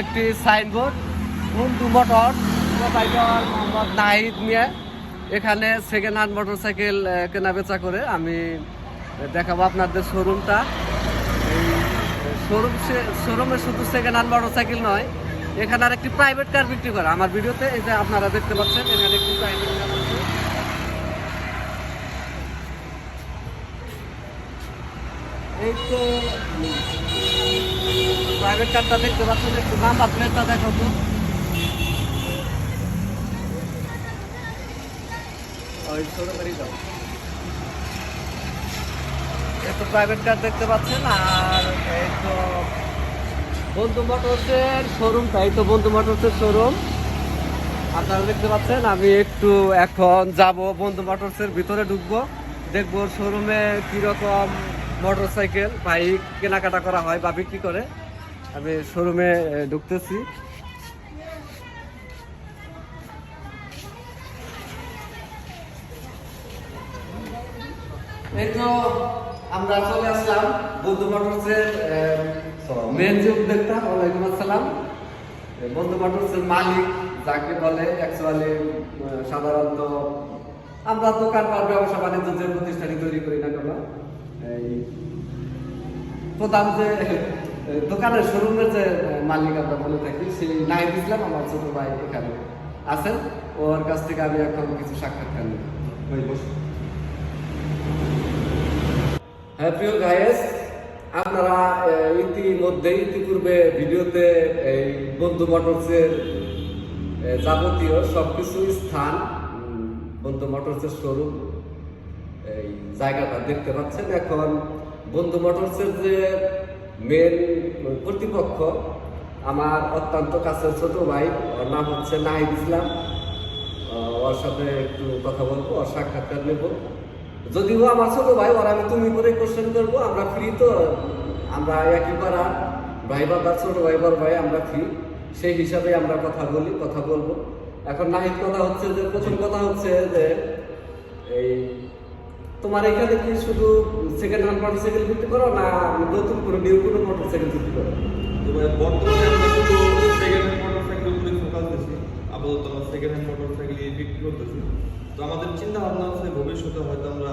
একটি সাইনবোর্ড বন্ধু মোটর মোহাম্মদ নাহিদ মিয়া এখানে সেকেন্ড হ্যান্ড মোটরসাইকেল সাইকেল কেনা বেচা করে আমি দেখাবো আপনাদের শোরুমটা এই শোরুম শোরুমে শুধু সেকেন্ড হ্যান্ড মোটর সাইকেল নয়, এখানে আর একটি প্রাইভেট কার বিক্রি করে। আমার ভিডিওতে এই যে আপনারা দেখতে পাচ্ছেন, এখানে একটি প্রাইভেট কার আছে কারটা দেখতে পাচ্ছেন, একটু প্রাইভেট কার দেখতে পাচ্ছেন, আর তো বন্ধু তো বন্ধু শোরুম আপনারা দেখতে পাচ্ছেন, আমি একটু এখন যাব বন্ধু মোটরসের ভিতরে ঢুকবো, দেখব শোরুমে কীরকম মোটরসাইকেল, বাইক কেনাকাটা করা হয় বা বিক্রি করে। আমি শোরুমে ঢুকতেছি। এই তো আমরা বন্ধু মেন ওয়ালাইকুম আসসালাম। বন্ধু মালিক, যাকে বলে সাধারণত আমরা ব্যবসা বাণিজ্য যে প্রতিষ্ঠানই তৈরি করি না কেন এই প্রধান যে দোকানের শোরুমের যে মালিক আমরা বলে থাকি সেই নাই ইসলাম আমার ছোট ভাই এখানে আছেন। ওর কাছ থেকে আমি এখন কিছু সাক্ষাৎকার নিই ওই বসুন হ্যাঁ প্রিয় গায়েস আপনারা ইতিমধ্যে ইতিপূর্বে ভিডিওতে এই বন্ধু মোটরসের যাবতীয় সবকিছু স্থান বন্ধু মোটরসের শোরুম এই জায়গাটা দেখতে পাচ্ছেন। এখন বন্ধু মোটরসের যে মেন কর্তৃপক্ষ আমার অত্যন্ত কাছের ছোট ভাই, ওর নাম হচ্ছে নাহিদ ইসলাম। ওর সাথে একটু কথা বলব, ওর সাক্ষাৎকার নেব। যদিও আমার ছোট ভাই, ওর আমি তুমি করে কোশ্চেন করব, আমরা ফ্রি তো, আমরা একই পাড়া ভাই বাবা, ছোট ভাই, বড় ভাই, আমরা ফ্রি সেই হিসাবে আমরা কথা বলি, কথা বলব। এখন নাহিদ কথা হচ্ছে যে, প্রথম কথা হচ্ছে যে, এই তোমার এখানে কি শুধু সেকেন্ড হ্যান্ড মোটরসাইকেল বিক্রি করো না নতুন করে নিউ কোনো মোটরসাইকেল বিক্রি করো? তোমার বর্তমানে মোটরসাইকেল আপাতত সেকেন্ড হ্যান্ড মোটরসাইকেল বিক্রি তো আমাদের চিন্তা ভাবনা হচ্ছে ভবিষ্যতে হয়তো আমরা